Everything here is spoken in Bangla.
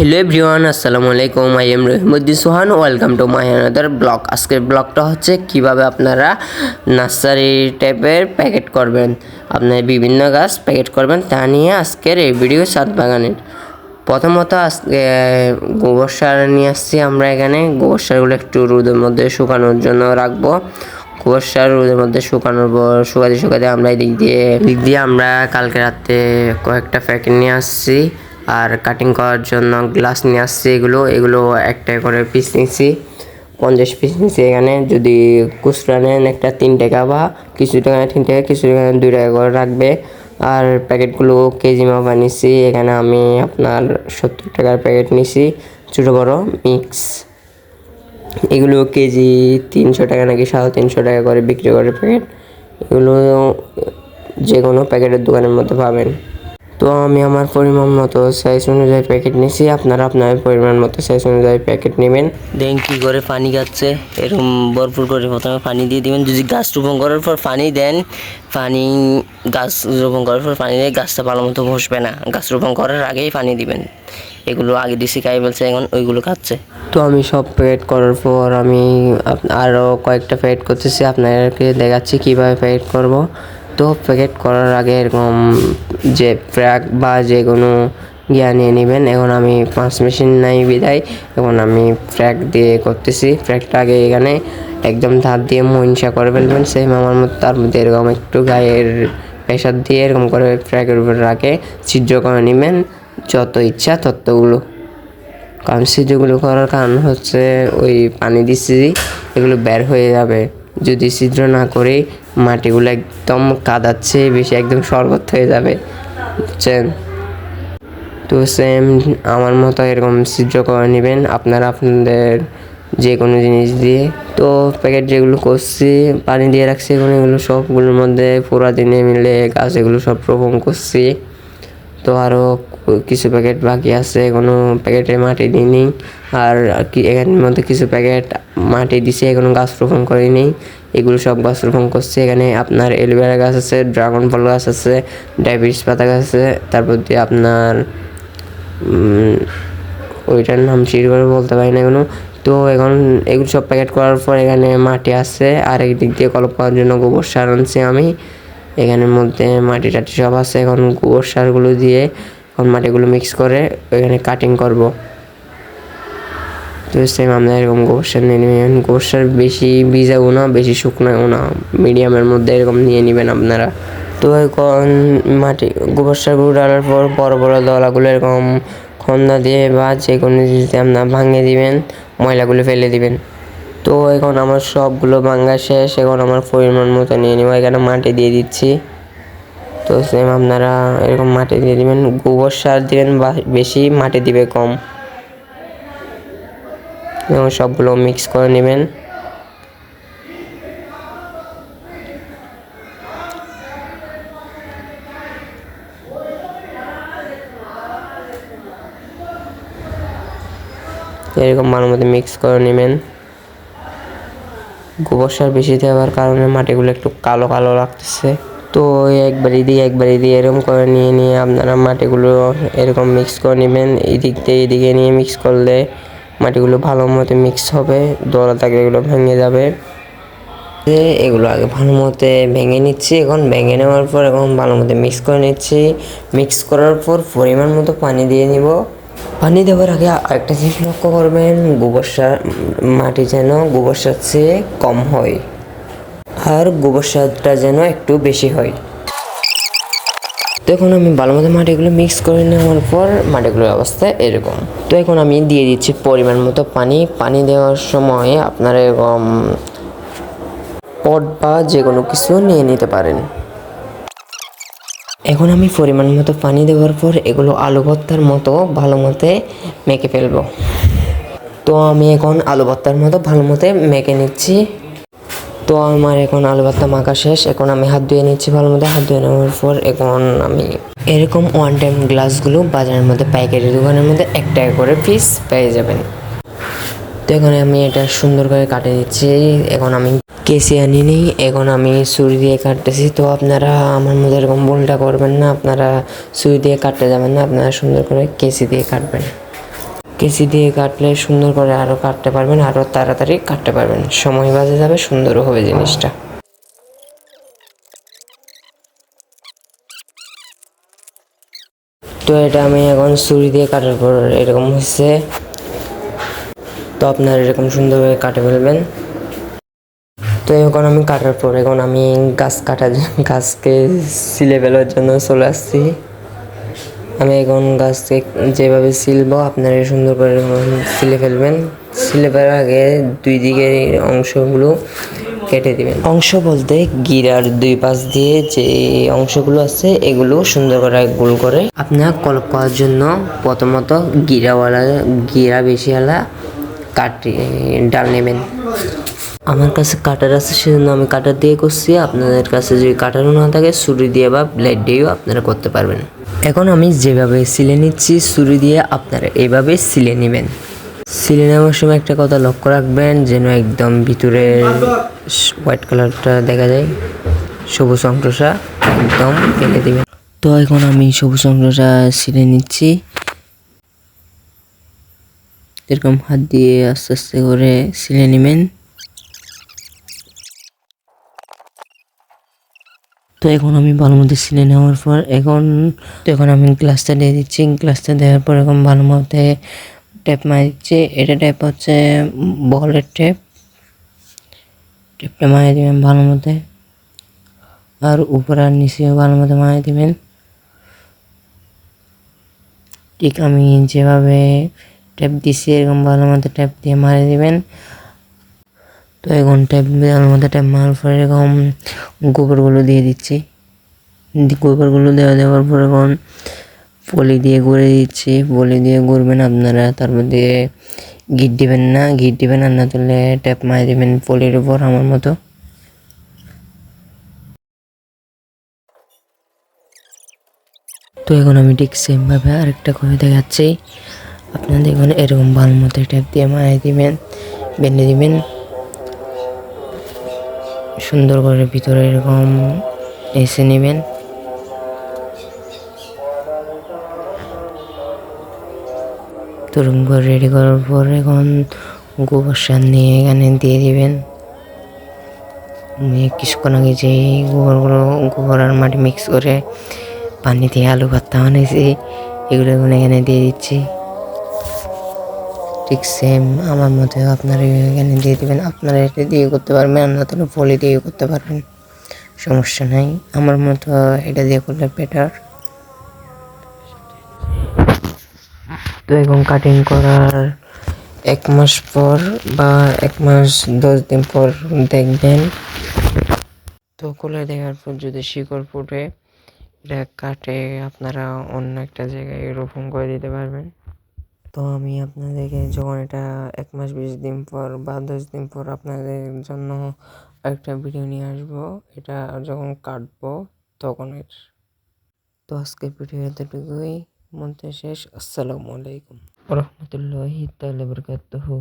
হ্যালো এভরিওয়ান আসসালামু আলাইকুম। I am Rahimuddin Sohan welcome to my another blog আজকের ব্লগটা হচ্ছে কীভাবে আপনারা নার্সারি টাইপের প্যাকেট করবেন। আপনার বিভিন্ন গাছ প্যাকেট করবেন, তা নিয়ে আজকের এই ভিডিও সাত বাগানের। প্রথমত আজকে গোবর সার নিয়ে আসছি আমরা এখানে। গোবর সারগুলো একটু রোদের মধ্যে শুকানোর জন্য রাখব। গোবর সার রোদের মধ্যে শুকানোর পর, শুকাতে শুকাতে আমরা এদিক দিয়ে দিক দিয়ে আমরা কালকে রাতে কয়েকটা প্যাকেট নিয়ে আসছি। আর কাটিং করার জন্য গ্লাস নিয়ে আসছি এগুলো। এগুলো একটা করে পিস নিচ্ছি পঞ্চাশ পিস নিচ্ছি এখানে। যদি খুচরা নেন একটা তিন টাকা বা কিছু টাকা তিন টাকা, কিছু টাকা দুই টাকা করে রাখবে। আর প্যাকেটগুলো কেজি মাপা নিচ্ছি এখানে আমি আপনার সত্তর টাকার প্যাকেট নিছি। ছোটো বড়ো মিক্স এগুলো কেজি তিনশো টাকা নাকি সাড়ে তিনশো টাকা করে বিক্রি করে প্যাকেট এগুলো যে কোনো প্যাকেটের দোকানের মধ্যে পাবেন। তো আমি আমার পরিমাণ মতো সাইজ অনুযায়ী প্যাকেট নিয়েছি আপনারা আপনার পরিমাণ মতো সাইজ অনুযায়ী প্যাকেট নেবেন। দেন কী করে পানি খাচ্ছে? এরকম ভরপুর করে প্রথমে পানি দিয়ে দিবেন। যদি গাছ রোপণ করার পর পানি দেন পানি গাছ রোপণ করার পর পানি দিয়ে গাছটা ভালো মতো বসবে না। গাছ রোপণ করার আগেই পানি দিবেন। এগুলো আগে দিছি খাই বলছে এখন ওইগুলো খাচ্ছে। তো আমি সব প্যাকেট করার পর আমি আরও কয়েকটা প্যাকেট করতেছি। আপনাদেরকে দেখাচ্ছি কীভাবে প্যাকেট করব। তো প্যাকেট করার আগে এরকম যে ফ্র্যাক বা যে কোনো গিয়া নিয়ে নেবেন। এখন আমি পাঁচ মেশিন নাই বিদায়। এখন আমি ফ্র্যাক দিয়ে করতেছি। ফ্র্যাকটা আগে এখানে একদম ধার দিয়ে মহিষা করে ফেলবেন। সেম আমার মতো তার মধ্যে এরকম একটু গায়ের প্রেশার দিয়ে এরকম করে ফ্র্যাকের উপর রাখে। ছিদ্র করে নেবেন। যত ইচ্ছা ততগুলো। কারণ ছিদ্রগুলো করার কারণ হচ্ছে ওই পানি দিচ্ছি, এগুলো বের হয়ে যাবে। যদি ছিদ্র না করে মাটিগুলো একদম কাদাচ্ছে, বেশি একদম শরবত হয়ে যাবে। বুঝছেন? তো সেম আমার মতো এরকম ছিদ্র করে নেবেন। আপনারা আপনাদের যে কোনো জিনিস দিয়ে। তো প্যাকেট যেগুলো করছি, পানি দিয়ে রাখছি এগুলো সবগুলোর মধ্যে পুরা দিনে মিলে গাছ এগুলো সব রোপণ করছি। তো আরও কিছু প্যাকেট বাকি আছে কোনো প্যাকেটে মাটি দিইনি। আর কি, এখানের মধ্যে কিছু প্যাকেট মাটি দিছে, এখনও গাছ রোপণ করিনি। এগুলো সব গাছ রোপণ করছে। এখানে আপনার এলোভেরা গাছ আছে, ড্রাগন ফল গাছ আছে, ডায়াবেটিস পাতা গাছ আছে। তারপর দিয়ে আপনার ওইটার নাম শির করে বলতে পারি না কোনো তো এখন এগুলো সব প্যাকেট করার পর এখানে মাটি আছে, আর একদিক দিয়ে কলপ করার জন্য গোবর সার আনছি আমি। এখানের মধ্যে মাটি টাটি সব আছে। এখন গোবর সারগুলো দিয়ে এখন মাটিগুলো মিক্স করে এখানে কাটিং করব। তো সেম আমরা এরকম গোবর সার নিয়ে নেবেন গোবর সার বেশি ভিজাবো না, বেশি শুকনাও না। মিডিয়ামের মধ্যে এরকম নিয়ে নেবেন আপনারা। তো এখন মাটি, গোবর সারগুলো ডালার পর বড় বড় দলাগুলো এরকম খন্দা দিয়ে বা যে কোনো জিনিস দিয়ে আপনারা ভাঙিয়ে দিবেন, ময়লাগুলো ফেলে দিবেন। তো এখন আমার সবগুলো ভাঙা শেষ, এখন আমার পরিমাণ মতো নিয়ে নেব। এখানে মাটি দিয়ে দিচ্ছি। তো সেম আপনারা এরকম মাটি দিয়ে দিবেন। গোবর সার দিবেন বা বেশি, মাটি দিবে কম। এবং সবগুলো মিক্স করে নেবেন। এরকম ভালো মতো মিক্স করে নেবেন। গোবর সার বেশি দেওয়ার কারণে মাটিগুলো একটু কালো কালো লাগতেছে। তো একবারই দিয়ে একবারই দিয়ে এরকম করে নিয়ে নিয়ে আপনারা মাটিগুলো এরকম মিক্স করে নেবেন। এদিক দিয়ে এদিকে নিয়ে মিক্স করলে মাটিগুলো ভালো মতো মিক্স হবে দোলা থাকলে এগুলো ভেঙে যাবে। এগুলো আগে ভালো মতো ভেঙে নিচ্ছি, এখন ভেঙে নেওয়ার পর এখন ভালো মতো মিক্স করে নিচ্ছি। মিক্স করার পর পরিমাণ মতো পানি দিয়ে নিব। পানি দেওয়ার আগে একটা জিনিস লক্ষ্য করবেন গোবর সার মাটি যেন গোবর সার চেয়ে কম হয় আর গোবর সারটা যেন একটু বেশি হয়। তো এখন আমি ভালো মতো মাটিগুলো মিক্স করে নেওয়ার পর মাটিগুলোর অবস্থা এরকম। তো এখন আমি দিয়ে দিচ্ছি পরিমাণ মতো পানি। পানি দেওয়ার সময় আপনারা এরকম পট বা যে কোনো কিছু নিয়ে নিতে পারেন। এখন আমি পরিমাণ মতো পানি দেওয়ার পর এগুলো আলু ভর্তার মতো ভালো মতে মেখে ফেলব। তো আমি এখন আলু ভর্তার মতো ভালো মতে মেখে নিচ্ছি। তো আমার এখন আলু ভর্তা মাখা শেষ। এখন আমি হাত ধুয়ে নিচ্ছি ভালো মতো। হাত ধুয়ে নেওয়ার পর এখন আমি এরকম ওয়ান টাইম গ্লাসগুলো বাজারের মধ্যে, পাইকারি দোকানের মধ্যে এক টাকা করে পিস পেয়ে যাবেন। এখন আমি এটা সুন্দর করে কাটে দিচ্ছি। এখন আমি কেসি আনি নেই, এখন আমি ছুরি দিয়ে কাটতেছি। তো আপনারা আমার মধ্যে এরকম ভুলটা করবেন না, আপনারা ছুরি দিয়ে কাটতে যাবেন না, আপনারা সুন্দর করে কেসি দিয়ে কাটবেন। কেসি দিয়ে কাটলে সুন্দর করে আরও কাটতে পারবেন আরও তাড়াতাড়ি কাটতে পারবেন। সময় বাজে যাবে সুন্দরও হবে জিনিসটা। তো এটা আমি এখন ছুরি দিয়ে কাটার পর এরকম হচ্ছে তো আপনারা এরকম সুন্দরভাবে কাটে ফেলবেন। তো এখন আমি কাটার পর, এখন আমি গাছ কাটার গাছকে সিলে ফেলার জন্য চলে আসছি। আমি এখন গাছকে যেভাবে সিলবো, আপনারা সুন্দর করে সিলে ফেলবেন। সিলে ফেলার আগে দুই দিকের অংশগুলো কেটে দিবেন। অংশ বলতে গিরার দুই পাশ দিয়ে যে অংশগুলো আছে, এগুলো সুন্দর করে গোল করে। আপনার কলপ করার জন্য প্রথমত গিরাওয়ালা, গিরা বেশিওয়ালা কাটি, ডাল নেবেন। আমার কাছে কাটার আছে সেজন্য আমি কাটার দিয়ে করছি। আপনাদের কাছে যদি কাটারও না থাকে, ছুরি দিয়ে বা ব্লেড দিয়েও আপনারা করতে পারবেন। এখন আমি যেভাবে সিলে নিচ্ছি, ছুরি দিয়ে আপনারা এভাবে সিলে নেবেন। সিলে নেওয়ার সময় একটা কথা লক্ষ্য রাখবেন, যেন একদম ভিতরে হোয়াইট কালারটা দেখা যায়। সবুজ অংশটা একদম ফেলে দিবেন। তো এখন আমি সবুজ অংশটা সিলে নিচ্ছি। এরকম হাত দিয়ে আস্তে আস্তে করে সিলে নেবেন। তো এখন আমি ভালো মতো সিলে নেওয়ার পর এখন, তো এখন আমি গ্লাসটা দিয়ে দিচ্ছি। গ্লাসটা দেওয়ার পর এখন ভালো মতো ট্যাপ দিচ্ছি এটা ট্যাপ হচ্ছে বলের ট্যাপ। ট্যাপটা মারিয়ে দিবেন ভালো মতে। আর উপর আর নিচেও ভালো মতো মারিয়ে দিবেন। ঠিক আমি যেভাবে ট্যাপ দিছি, এরকম ভালো মতো ট্যাপ দিয়ে মারিয়ে দিবেন। তো এখন ট্যাপ ভালো মতো ট্যাপ মারার পরে এরকম গোবরগুলো দিয়ে দিচ্ছি। গোবরগুলো দেওয়া দেওয়ার পর এখন পলি দিয়ে ঘুরে দিচ্ছি। পলি দিয়ে ঘুরবেন আপনারা, তারপর দিয়ে গিট দিবেন না। গিট দিবেন আর না তুললে ট্যাপ মারি দিবেন পলির উপর আমার মতো। তো এখন আমি ঠিক সেমভাবে আরেকটা করে দেখাচ্ছি। আপনারা দেখুন এরকম ভালো মতো ট্যাপ দিয়ে মারি দিবেন বেঁধে দিবেন। সুন্দর করে ভিতরে এরকম এসে নেবেন। তরুণ করে রেডি করার পর এখন গোবর সার নিয়ে এখানে দিয়ে দিবেন। কিছুক্ষণ আগে যে গোবরগুলো, গোবর আর মাটি মিক্স করে পানি দিয়ে আলু ভর্তা বানিয়েছি, এগুলো এখন এখানে দিয়ে দিচ্ছি। ঠিক সেম আমার মতো আপনারা এখানে দিয়ে দেবেন, আপনারা এটা দিয়ে করতে পারবেন না তাহলে ফলি দিয়ে করতে পারবেন। সমস্যা নাই, আমার মতো এটা দিয়ে করলে বেটার তো এখন কাটিং করার এক মাস পর বা এক মাস দশ দিন পর দেখবেন। তো খুলে দেখার পর যদি শিকড় ফুটে, এটা কাটে আপনারা অন্য একটা জায়গায় রোপণ করে দিতে পারবেন। তো আমি আপনাদেরকে যখন এটা এক মাস বিশ দিন পর বা দশ দিন পর আপনাদের জন্য একটা ভিডিও নিয়ে আসব, এটা যখন কাটবো তখনের তো আজকে ভিডিও এতটুকুই মধ্যে শেষ। আসসালামু আলাইকুম। রহমতুল্লাহি বারাকাতুহু।